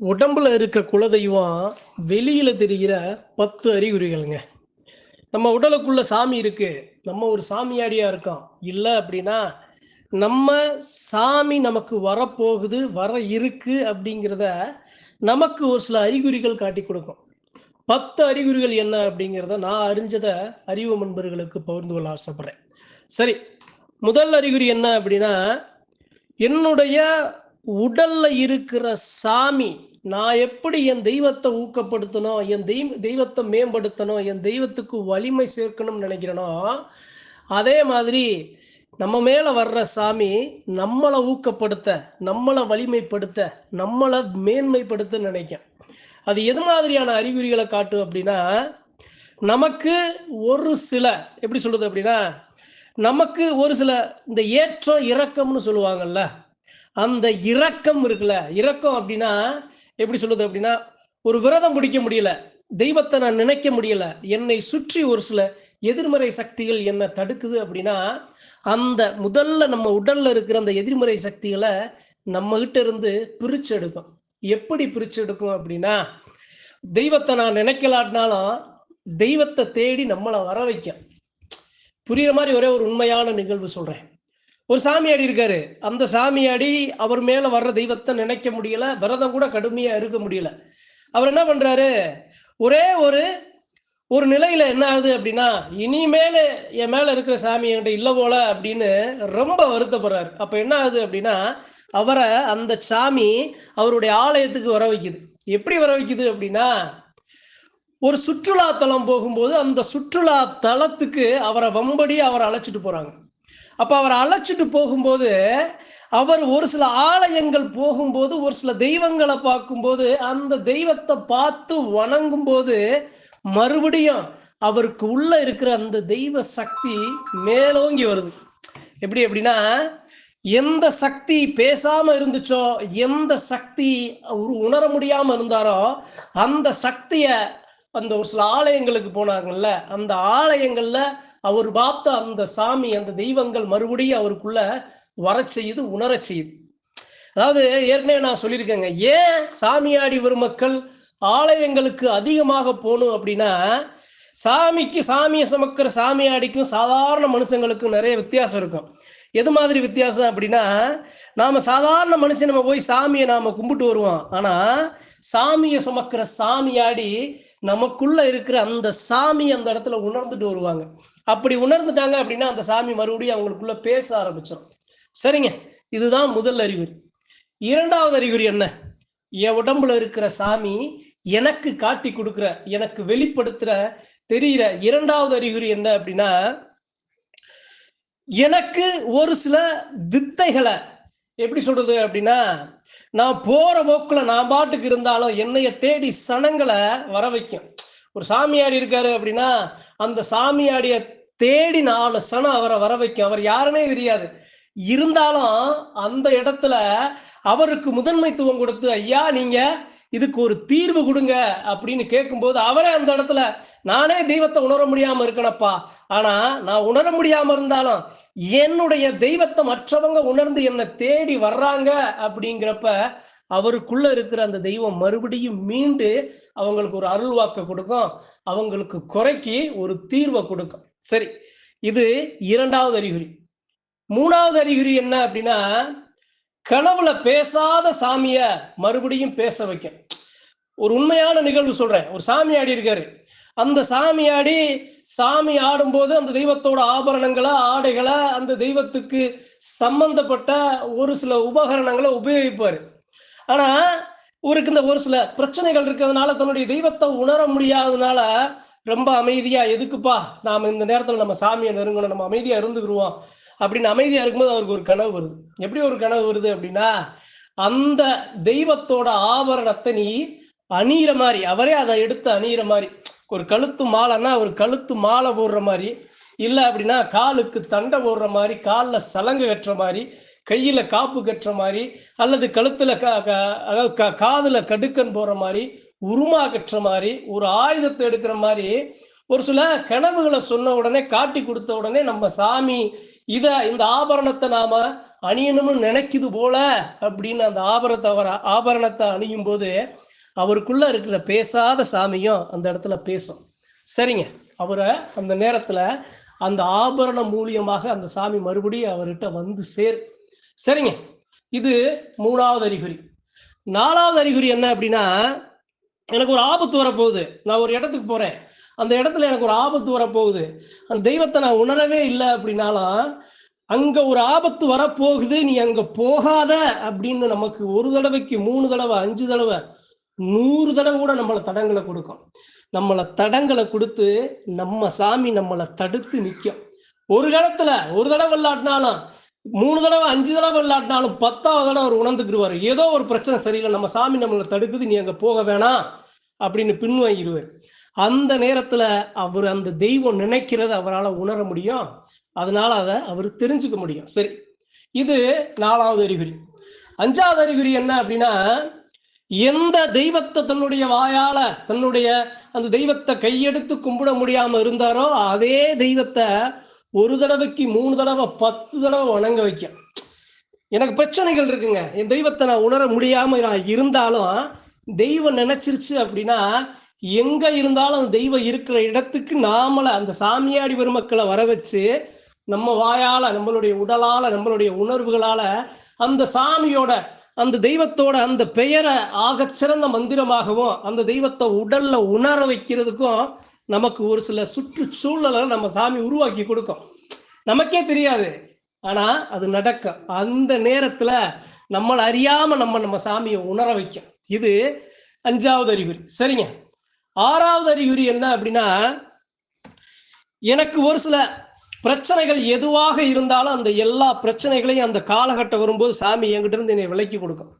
உடம்புல இருக்க குலதெய்வம் வெளியில தெரிகிற பத்து அறிகுறிகள்ங்க. நம்ம உடலுக்குள்ள சாமி இருக்கு. நம்ம ஒரு சாமியாடியா இருக்கோம். இல்லை அப்படின்னா நம்ம சாமி நமக்கு வரப்போகுது வர இருக்கு அப்படிங்கிறத நமக்கு ஒரு சில அறிகுறிகள் காட்டி கொடுக்கும். பத்து அறிகுறிகள் என்ன அப்படிங்கிறத நான் அறிஞ்சதை அறிவு நண்பர்களுக்கு பகிர்ந்து கொள்ள ஆசைப்படுறேன். சரி முதல் அறிகுறி என்ன அப்படின்னா என்னுடைய உடல்ல இருக்கிற சாமி நான் எப்படி என் தெய்வத்தை ஊக்கப்படுத்தணும் என் தெய்வ தெய்வத்தை மேம்படுத்தணும் என் தெய்வத்துக்கு வலிமை சேர்க்கணும்னு நினைக்கிறேனோ அதே மாதிரி நம்ம மேலே வர்ற சாமி நம்மளை ஊக்கப்படுத்த நம்மளை வலிமைப்படுத்த நம்மளை மேன்மைப்படுத்த நினைக்கும். அது எது மாதிரியான அறிகுறிகளை காட்டும் அப்படின்னா நமக்கு ஒரு சில எப்படி சொல்றது அப்படின்னா நமக்கு ஒரு சில இந்த ஏற்றம் இறக்கம்னு சொல்லுவாங்கல்ல அந்த இரக்கம் இருக்குல்ல. இரக்கம் அப்படின்னா எப்படி சொல்லுது அப்படின்னா ஒரு விரதம் பிடிக்க முடியல. தெய்வத்தை நான் நினைக்க முடியல. என்னை சுற்றி ஒரு சில எதிர்மறை சக்திகள் என்ன தடுக்குது அப்படின்னா அந்த முதல்ல நம்ம உடல்ல இருக்கிற அந்த எதிர்மறை சக்திகளை நம்ம கிட்ட இருந்து பிரிச்சு எடுக்கும். எப்படி பிரிச்சு எடுக்கும் அப்படின்னா தெய்வத்தை நான் நினைக்கலாட்டினாலும் தெய்வத்தை தேடி நம்மளை வர வைக்கும். புரியுற மாதிரி ஒரே ஒரு உண்மையான நிகழ்வு சொல்றேன். ஒரு சாமியாடி இருக்காரு. அந்த சாமியாடி அவர் மேல வர்ற தெய்வத்தை நினைக்க முடியல விரதம் கூட கடுமையா இருக்க முடியல. அவர் என்ன பண்றாரு? ஒரே ஒரு ஒரு நிலையில என்ன ஆகுது அப்படின்னா இனிமேல என் மேல இருக்கிற சாமி என்கிட்ட இல்ல போல அப்படின்னு ரொம்ப வருத்தப்படுறாரு. அப்ப என்ன ஆகுது அப்படின்னா அவரை அந்த சாமி அவருடைய ஆலயத்துக்கு வர வைக்குது. எப்படி வர வைக்குது அப்படின்னா ஒரு சுற்றுலா தலம் போகும்போது அந்த சுற்றுலா தலத்துக்கு அவரை வம்படி அவரை அழைச்சிட்டு போறாங்க. அப்போ அவரை அழைச்சிட்டு போகும்போது அவர் ஒரு சில ஆலயங்கள் போகும்போது ஒரு சில தெய்வங்களை பார்க்கும்போது அந்த தெய்வத்தை பார்த்து வணங்கும் போது மறுபடியும் அவருக்கு உள்ள இருக்கிற அந்த தெய்வ சக்தி மேலோங்கி வருது. எப்படி அப்படின்னா எந்த சக்தி பேசாம இருந்துச்சோ எந்த சக்தி ஒரு உணர முடியாம இருந்தாரோ அந்த சக்திய அந்த ஒரு சில ஆலயங்களுக்கு போனாங்கல்ல அந்த ஆலயங்கள்ல அவர் பார்த்த அந்த சாமி அந்த தெய்வங்கள் மறுபடியும் அவருக்குள்ள வர செய்யுது உணர செய்யுது. அதாவது ஏற்கனவே நான் சொல்லியிருக்கேங்க ஏன் சாமியாடி வரும் மக்கள் ஆலயங்களுக்கு அதிகமாக போகணும் அப்படின்னா சாமிக்கு சாமியை சுமக்கிற சாமியாடிக்கும் சாதாரண மனுஷங்களுக்கும் நிறைய வித்தியாசம் இருக்கும். எது மாதிரி வித்தியாசம் அப்படின்னா நாம சாதாரண மனுஷன் நம்ம போய் சாமியை நாம கும்பிட்டு வருவோம். ஆனா சாமியை சுமக்கிற சாமியாடி நமக்குள்ள இருக்கிற அந்த சாமி அந்த இடத்துல உணர்ந்துட்டு வருவாங்க. அப்படி உணர்ந்துட்டாங்க அப்படின்னா அந்த சாமி மறுபடியும் அவங்களுக்குள்ள பேச ஆரம்பிச்சிடும் சரிங்க. இதுதான் முதல் அறிகுறி. இரண்டாவது அறிகுறி என்ன? என் உடம்புல இருக்கிற சாமி எனக்கு காட்டி கொடுக்குற எனக்கு வெளிப்படுத்துற தெரிகிற இரண்டாவது அறிகுறி என்ன அப்படின்னா எனக்கு ஒரு சில வித்தைகளை எப்படி சொல்றது அப்படின்னா நான் போற போக்குல நான் பாட்டுக்கு இருந்தாலும் என்னைய தேடி சனங்களை வர வைக்கும். ஒரு சாமியாடி இருக்காரு அப்படின்னா அந்த சாமியாடிய தேடி நாலு சனம் அவரை வர வைக்கும். அவர் யாருன்னே தெரியாது. இருந்தாலும் அந்த இடத்துல அவருக்கு முதன்மைத்துவம் கொடுத்து ஐயா நீங்க இதுக்கு ஒரு தீர்வு கொடுங்க அப்படின்னு கேட்கும்போது அவரே அந்த இடத்துல நானே தெய்வத்தை உணர முடியாம இருக்கணப்பா ஆனா நான் உணர முடியாம இருந்தாலும் என்னுடைய தெய்வத்தை மற்றவங்க உணர்ந்து என்னை தேடி வர்றாங்க அப்படிங்கிறப்ப அவருக்குள்ள இருக்கிற அந்த தெய்வம் மறுபடியும் மீண்டு அவங்களுக்கு ஒரு அருள்வாக்க கொடுக்கும். அவங்களுக்கு குறைக்கி ஒரு தீர்வை கொடுக்கும். சரி இது இரண்டாவது அறிகுறி. மூணாவது அறிகுறி என்ன அப்படின்னா கனவுல பேசாத சாமிய மறுபடியும் பேச வைக்கும். ஒரு உண்மையான நிகழ்வு சொல்றேன். ஒரு சாமி ஆடி இருக்காரு. அந்த சாமி ஆடி சாமி ஆடும்போது அந்த தெய்வத்தோட ஆபரணங்களை ஆடைகளை அந்த தெய்வத்துக்கு சம்பந்தப்பட்ட ஒரு சில உபகரணங்களை உபயோகிப்பாரு. ஆனா இவருக்கு இந்த ஒரு சில பிரச்சனைகள் இருக்கிறதுனால தன்னுடைய தெய்வத்தை உணர முடியாததுனால ரொம்ப அமைதியா எதுக்குப்பா? நாம இந்த நேரத்துல நம்ம சாமியை நெருங்கணும். நம்ம அமைதியா இருந்துக்கிருவோம். அப்படின்னு அமைதியா இருக்கும்போது அவருக்கு ஒரு கனவு வருது. எப்படி ஒரு கனவு வருது அப்படின்னா அந்த தெய்வத்தோட ஆபரணத்தை நீ அணியிற மாதிரி அவரே அதை எடுத்து அணியிற மாதிரி ஒரு கழுத்து மாலைன்னா ஒரு கழுத்து மாலை போடுற மாதிரி இல்லை அப்படின்னா காலுக்கு தண்டை போடுற மாதிரி காலில் சலங்கு கட்டுற மாதிரி கையில் காப்பு கட்டுற மாதிரி அல்லது கழுத்தில் க அதாவது க காதில் கடுக்கன் போடுற மாதிரி உருமா கட்டுற மாதிரி ஒரு ஆயுதத்தை எடுக்கிற மாதிரி ஒரு சில கனவுகளை சொன்ன உடனே காட்டி கொடுத்த உடனே நம்ம சாமி இதை இந்த ஆபரணத்தை நாம அணியணும்னு நினைக்குது போல அப்படின்னு அந்த ஆபரணத்தை அவர் ஆபரணத்தை அணியும் போது அவருக்குள்ள இருக்கிற பேசாத சாமியும் அந்த இடத்துல பேசும். சரிங்க. அவரை அந்த நேரத்துல அந்த ஆபரணம் மூலியமாக அந்த சாமி மறுபடியும் அவர்கிட்ட வந்து சேர். சரிங்க. இது மூணாவது அறிகுறி. நாலாவது அறிகுறி என்ன அப்படின்னா எனக்கு ஒரு ஆபத்து வரப்போகுது. நான் ஒரு இடத்துக்கு போறேன். அந்த இடத்துல எனக்கு ஒரு ஆபத்து வரப்போகுது. அந்த தெய்வத்தை நான் உணரவே இல்லை அப்படின்னாலும் அங்க ஒரு ஆபத்து வரப்போகுது நீ அங்க போகாத அப்படின்னு நமக்கு ஒரு தடவைக்கு மூணு தடவை அஞ்சு தடவை நூறு தடவை கூட நம்மளை தடங்களை கொடுக்கும். நம்மளை தடங்களை கொடுத்து நம்ம சாமி நம்மளை தடுத்து நிற்கும் ஒரு காலத்துல ஒரு தடவை விளாட்டினாலும் மூணு தடவை அஞ்சு தடவை விளாட்டினாலும் பத்தாவது தடவை அவர் உணர்ந்துக்கிடுவார் ஏதோ ஒரு பிரச்சனை சரியில்லை நம்ம சாமி நம்மளை தடுக்குது நீ அங்கே போக வேணாம் அப்படின்னு பின்வாங்கிடுவார் அந்த நேரத்துல அவர் அந்த தெய்வம் நினைக்கிறத அவரால் உணர முடியும். அதனால அதை அவர் தெரிஞ்சுக்க முடியும். சரி இது நாலாவது அறிகுறி. அஞ்சாவது அறிகுறி என்ன அப்படின்னா எந்த தெய்வத்தை தன்னுடைய வாயால தன்னுடைய அந்த தெய்வத்தை கையெடுத்து கும்பிட முடியாம இருந்தாரோ அதே தெய்வத்தை ஒரு தடவைக்கு மூணு தடவை பத்து தடவை வணங்க வைக்கும். எனக்கு பிரச்சனைகள் இருக்குங்க. என் தெய்வத்தை நான் உணர முடியாம நான் இருந்தாலும் தெய்வம் நினைச்சிருச்சு அப்படின்னா எங்க இருந்தாலும் அந்த தெய்வம் இருக்கிற இடத்துக்கு நாமள அந்த சாமியாடி பெருமக்களை வர வச்சு நம்ம வாயால நம்மளுடைய உடலால நம்மளுடைய உணர்வுகளால அந்த சாமியோட அந்த தெய்வத்தோட அந்த பெயரை ஆக சிறந்த மந்திரமாகவும் அந்த தெய்வத்தை உடல்ல உணர வைக்கிறதுக்கும் நமக்கு ஒரு சில சுற்றுச்சூழலை நம்ம சாமி உருவாக்கி கொடுக்கும். நமக்கே தெரியாது. ஆனா அது நடக்கும். அந்த நேரத்துல நம்மளை அறியாம நம்ம நம்ம சாமியை உணர வைக்கும். இது அஞ்சாவது அறிகுறி. சரிங்க. ஆறாவது அறிகுறி என்ன அப்படின்னா எனக்கு ஒரு சில பிரச்சனைகள் எதுவாக இருந்தாலும் அந்த எல்லா பிரச்சனைகளையும் அந்த காலகட்டம் வரும்போது சாமி என்கிட்ட இருந்து என்னை விலக்கி கொடுக்கும்.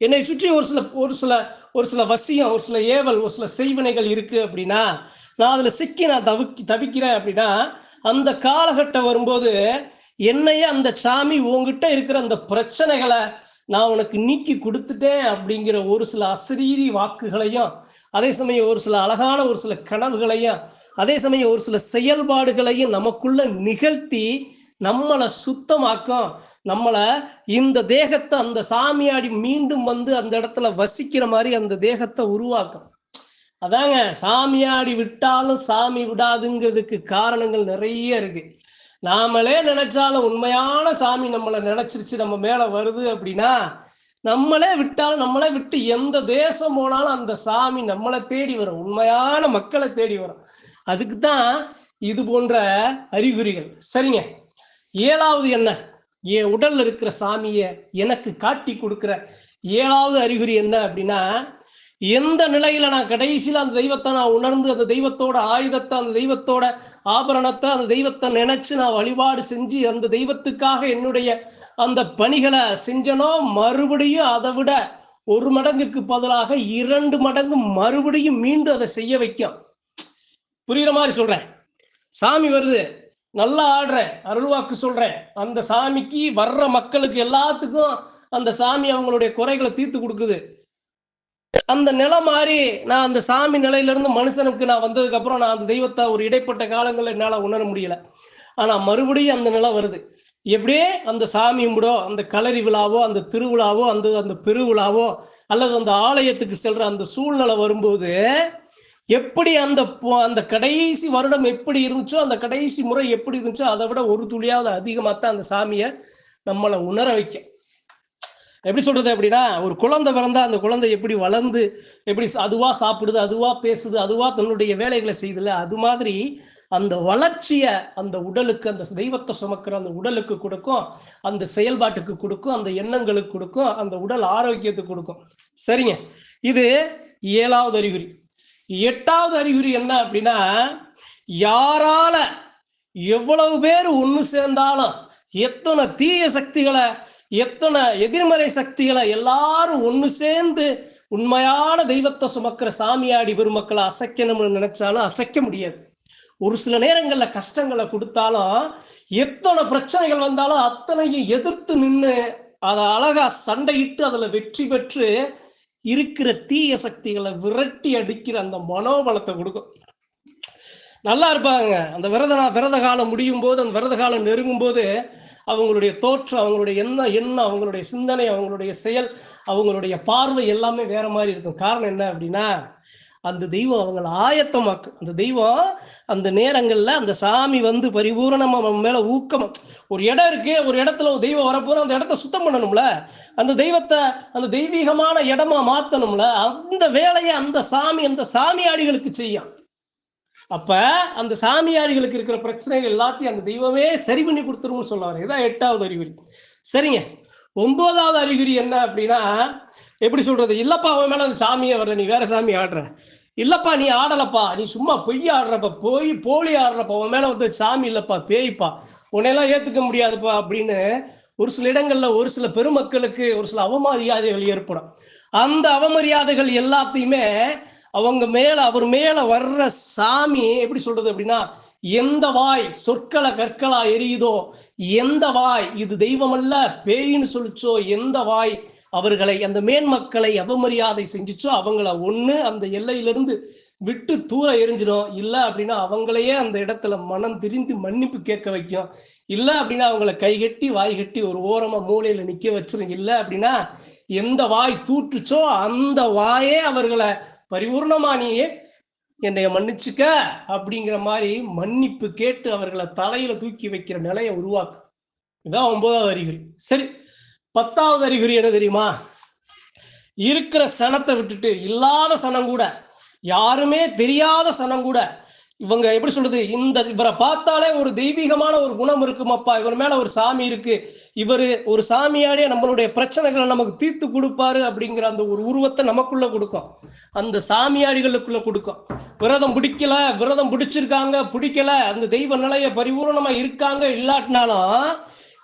என்னை சுற்றி ஒரு சில ஒரு சில ஒரு சில வசியம் ஒரு சில ஏவல் ஒரு சில செய்வினைகள் இருக்கு அப்படின்னா நான் அதில் சிக்கி நான் தவிக்கி தவிக்கிறேன் அப்படின்னா அந்த காலகட்டம் வரும்போது என்னையே அந்த சாமி உங்ககிட்ட இருக்கிற அந்த பிரச்சனைகளை நான் உனக்கு நீக்கி கொடுத்துட்டேன் அப்படிங்கிற ஒரு சில அசரீரி வாக்குகளையும் அதே சமயம் ஒரு சில அழகான ஒரு சில கனவுகளையும் அதே சமயம் ஒரு சில செயல்பாடுகளையும் நமக்குள்ள நிகழ்த்தி நம்மளை சுத்தமாக்கும். நம்மளை இந்த தேகத்தை அந்த சாமியாடி மீண்டும் வந்து அந்த இடத்துல வசிக்கிற மாதிரி அந்த தேகத்தை உருவாக்கும். அதாங்க சாமியாடி விட்டாலும் சாமி விடாதுங்கிறதுக்கு காரணங்கள் நிறைய இருக்கு. நாமளே நினைச்சாலும் உண்மையான சாமி நம்மளை நினைச்சிருச்சு நம்ம மேல வருது அப்படின்னா நம்மளே விட்டாலும் நம்மளே விட்டு எந்த தேசம் போனாலும் அந்த சாமி நம்மளை தேடி வரும். உண்மையான மக்களை தேடி வரும். அதுக்கு தான் இது போன்ற அறிகுறிகள். சரிங்க. ஏழாவது என்ன? என் உடல்ல இருக்கிற சாமியை எனக்கு காட்டி கொடுக்குற ஏழாவது அறிகுறி என்ன அப்படின்னா எந்த நிலையில நான் கடைசியில அந்த தெய்வத்தை நான் உணர்ந்து அந்த தெய்வத்தோட ஆயுதத்தை அந்த தெய்வத்தோட ஆபரணத்தை அந்த தெய்வத்தை நினைச்சு நான் வழிபாடு செஞ்சு அந்த தெய்வத்துக்காக என்னுடைய அந்த பணிகளை செஞ்சனோ மறுபடியும் அதை விட ஒரு மடங்குக்கு பதிலாக இரண்டு மடங்கு மறுபடியும் மீண்டும் அதை செய்ய வைக்கும். புரியுற மாதிரி சொல்றேன். சாமி வருது. நல்லா ஆடுறேன். அருள்வாக்கு சொல்றேன். அந்த சாமிக்கு வர்ற மக்களுக்கு எல்லாத்துக்கும் அந்த சாமி அவங்களுடைய குறைகளை தீர்த்து கொடுக்குது. அந்த நிலை மாறி நான் அந்த சாமி நிலையில இருந்து மனுஷனுக்கு நான் வந்ததுக்கு அப்புறம் நான் அந்த தெய்வத்தை ஒரு இடைப்பட்ட காலங்களில் என்னால் உணர முடியல. ஆனால் மறுபடியும் அந்த நிலை வருது. எப்படியே அந்த சாமி கும்பிடோ அந்த களரி விழாவோ அந்த திருவிழாவோ அந்த அந்த பெருவிழாவோ அல்லது அந்த ஆலயத்துக்கு செல்ற அந்த சூழ்நிலை வரும்போது எப்படி அந்த பொ- அந்த கடைசி வருடம் எப்படி இருந்துச்சோ அந்த கடைசி முறை எப்படி இருந்துச்சோ அதை விட ஒரு துளியாவது அதிகமாக தான் அந்த சாமியை நம்மளை உணர வைக்கும் எப்படி சொல்றது அப்படின்னா ஒரு குழந்தை பிறந்தா அந்த குழந்தை எப்படி வளர்ந்து எப்படி அதுவா சாப்பிடுது அதுவா பேசுது அதுவா தன்னுடைய வேலைகளை செய்யுதுல அது மாதிரி அந்த வளர்ச்சியை அந்த உடலுக்கு அந்த தெய்வத்தை சுமக்கிற அந்த உடலுக்கு கொடுக்கும் அந்த செயல்பாட்டுக்கு கொடுக்கும் அந்த எண்ணங்களுக்கு கொடுக்கும் அந்த உடல் ஆரோக்கியத்துக்கு கொடுக்கும். சரிங்க. இது ஏழாவது அறிகுறி. எட்டாவது அறிகுறி என்ன அப்படின்னா யாரால எவ்வளவு பேர் ஒன்று சேர்ந்தாலும் எத்தனை தீய சக்திகளை எத்தனை எதிர்மறை சக்திகளை எல்லாரும் ஒன்று சேர்ந்து உண்மையான தெய்வத்தை சுமக்கிற சாமியாடி பெருமக்களை அசைக்கணும்னு நினைச்சாலும் அசைக்க முடியாது. ஒரு சில நேரங்கள்ல கஷ்டங்களை கொடுத்தாலும் எத்தனை பிரச்சனைகள் வந்தாலும் அத்தனையும் எதிர்த்து நின்று அதை அழகா சண்டையிட்டு அதுல வெற்றி பெற்று இருக்கிற தீய சக்திகளை விரட்டி அடிக்கிற அந்த மனோபலத்தை கொடுக்கும். நல்லா இருப்பாங்க. அந்த விரத விரத காலம் முடியும் போது அந்த விரத காலம் நெருங்கும் போது அவங்களுடைய தோற்றம் அவங்களுடைய என்ன எண்ணம் அவங்களுடைய சிந்தனை அவங்களுடைய செயல் அவங்களுடைய பார்வை எல்லாமே வேற மாதிரி இருக்கும். காரணம் என்ன அப்படின்னா அந்த தெய்வம் அவங்கள ஆயத்தமாக்கு. அந்த தெய்வம் அந்த நேரங்களில் அந்த சாமி வந்து பரிபூர்ணமாக நம்ம மேலே ஊக்கம். ஒரு இடம் இருக்கு ஒரு இடத்துல ஒரு தெய்வம் வரப்போற அந்த இடத்த சுத்தம் பண்ணணும்ல? அந்த தெய்வத்தை அந்த தெய்வீகமான இடமா மாற்றணும்ல அந்த வேலையை அந்த சாமி அந்த சாமியாடிகளுக்கு செய்யும். அப்ப அந்த சாமியாடிகளுக்கு இருக்கிற பிரச்சனைகள் எல்லாத்தையும் அந்த தெய்வமே சரி பண்ணி கொடுத்துரும்னு சொல்லுவார். இதான் எட்டாவது அறிகுறி. சரிங்க. ஒன்பதாவது அறிகுறி என்ன அப்படின்னா எப்படி சொல்றது? இல்லப்பா அவன் மேல அந்த சாமியை வர நீ வேற சாமி ஆடுற. இல்லப்பா நீ ஆடலப்பா. நீ சும்மா பொய் ஆடுறப்ப போய் போலி ஆடுறப்ப உன் மேல வந்து சாமி இல்லப்பா பேய்ப்பா. உன்னையெல்லாம் ஏத்துக்க முடியாதுப்பா அப்படின்னு ஒரு சில இடங்கள்ல ஒரு சில பெருமக்களுக்கு ஒரு சில அவமரியாதைகள் ஏற்படும். அந்த அவமரியாதைகள் எல்லாத்தையுமே அவங்க மேல அவர் மேல வர்ற சாமி எப்படி சொல்றது அப்படின்னா எந்த வாய் சொற்களை கற்களா எரியுதோ எந்த வாய் இது தெய்வமல்ல பேயின்னு சொல்லிச்சோ எந்த வாய் அவர்களை அந்த மேன்மக்களை அவமரியாதை செஞ்சிச்சோ அவங்கள ஒண்ணு அந்த எல்லையிலிருந்து விட்டு தூர எரிஞ்சிடும். இல்ல அப்படின்னா அவங்களையே அந்த இடத்துல மனம் திரிந்து மன்னிப்பு கேட்க வைக்கும். இல்ல அப்படின்னா அவங்கள கைகட்டி வாய் கட்டி ஒரு ஓரமா மூலையில நிக்க வச்சிரும். இல்ல அப்படின்னா எந்த வாய் தூற்றுச்சோ அந்த வாயே அவர்களை பரிபூர்ணமா நீ என்னைய மன்னிச்சுக்க அப்படிங்கிற மாதிரி மன்னிப்பு கேட்டு அவர்களை தலையில தூக்கி வைக்கிற நிலையை உருவாக்கும். இதான் ஒன்பதாவது அறிகுறி. சரி பத்தாவது அறிகுறி என்ன தெரியுமா? இருக்கிற சனத்தை விட்டுட்டு இல்லாத சனம் கூட யாருமே தெரியாத சனம் கூட இவங்க எப்படி சொல்றது? இந்த இவரை பார்த்தாலே ஒரு தெய்வீகமான ஒரு குணம் இருக்குமாப்பா. இவர் மேல ஒரு சாமி இருக்கு. இவர் ஒரு சாமியாலே நம்மளுடைய பிரச்சனைகளை நமக்கு தீர்த்து கொடுப்பாரு அப்படிங்கிற அந்த ஒரு உருவத்தை நமக்குள்ள கொடுக்கும். அந்த சாமியாடிகளுக்குள்ள கொடுக்கும். விரதம் பிடிக்கல விரதம் பிடிச்சிருக்காங்க பிடிக்கல அந்த தெய்வ நிலைய பரிபூர்ணமா இருக்காங்க இல்லாட்டினாலும்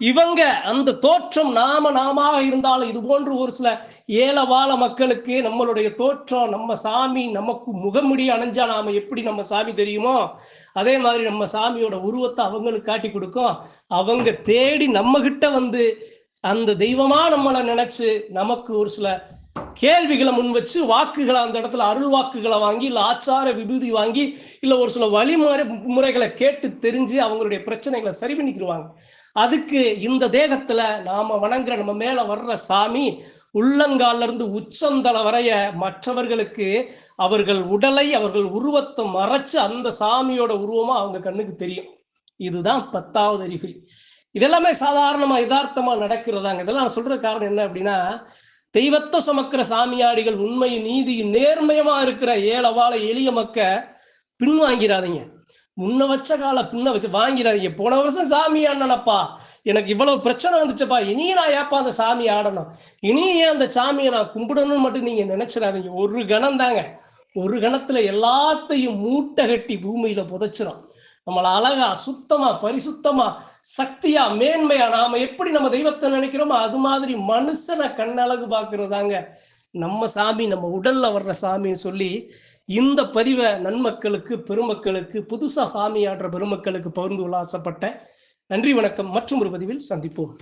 இவங்க அந்த தோற்றம் நாம நாமாக இருந்தாலும் இது போன்று ஒரு சில ஏலவாழ மக்களுக்கு நம்மளுடைய தோற்றம் நம்ம சாமி நமக்கு முகமுடி அணைஞ்சா நாம எப்படி நம்ம சாமி தெரியுமோ? அதே மாதிரி நம்ம சாமியோட உருவத்தை அவங்களுக்கு காட்டி கொடுக்கும். அவங்க தேடி நம்ம கிட்ட வந்து அந்த தெய்வமா நம்மளை நினைச்சு நமக்கு ஒரு சில கேள்விகளை முன் வச்சு வாக்குகளை அந்த இடத்துல அருள் வாக்குகளை வாங்கி இல்லை ஆச்சார விபூதி வாங்கி இல்லை ஒரு சில வழிமுறை முறைகளை கேட்டு தெரிஞ்சு அவங்களுடைய பிரச்சனைகளை சரி பண்ணிக்கிடுவாங்க அதுக்கு இந்த தேகத்துல நாம வணங்குற நம்ம மேல வர்ற சாமி உள்ளங்கால இருந்து உச்சந்தலை வரைய மற்றவர்களுக்கு அவர்கள் உடலை அவர்கள் உருவத்தை மறைச்சு அந்த சாமியோட உருவமா அவங்க கண்ணுக்கு தெரியும். இதுதான் பத்தாவது அறிகுறி. இதெல்லாமே சாதாரணமா யதார்த்தமா நடக்கிறதாங்க. இதெல்லாம் நான் சொல்ற காரணம் என்ன அப்படின்னா தெய்வத்தை சுமக்கிற சாமியாடிகள் உண்மை நீதி நேர்மயமா இருக்கிற ஏழவாழ எளிய மக்க பின்வாங்கிறாதீங்க. முன்ன வச்ச கால பின்ன வச்சு வாங்கிறாதீங்க போன வருஷம் சாமி ஆடினப்பா எனக்கு இவ்வளவு பிரச்சனை வந்துச்சுப்பா. இனியும் நான் ஏப்பா அந்த சாமி ஆடணும்? இனியும் ஏன் அந்த சாமியை நான் கும்பிடணும்னு மட்டும் நீங்க நினைச்சிடாதீங்க. ஒரு கணம் தாங்க. ஒரு கணத்துல எல்லாத்தையும் மூட்டை கட்டி பூமியில புதைச்சிரும். நம்மள அழகா சுத்தமா பரிசுத்தமா சக்தியா மேன்மையா நாம எப்படி நம்ம தெய்வத்தை நினைக்கிறோமோ அது மாதிரி மனுஷனை கண்ணழகு பார்க்கறதாங்க. நம்ம சாமி நம்ம உடல்ல வர்ற சாமின்னு சொல்லி இந்த பதிவை நன்மக்களுக்கு பெருமக்களுக்கு புதுசா சாமி ஆடுற பெருமக்களுக்கு பகிர்ந்து கொள்ள ஆசைப்பட்ட நன்றி வணக்கம். மற்றும் ஒரு பதிவில் சந்திப்போம்.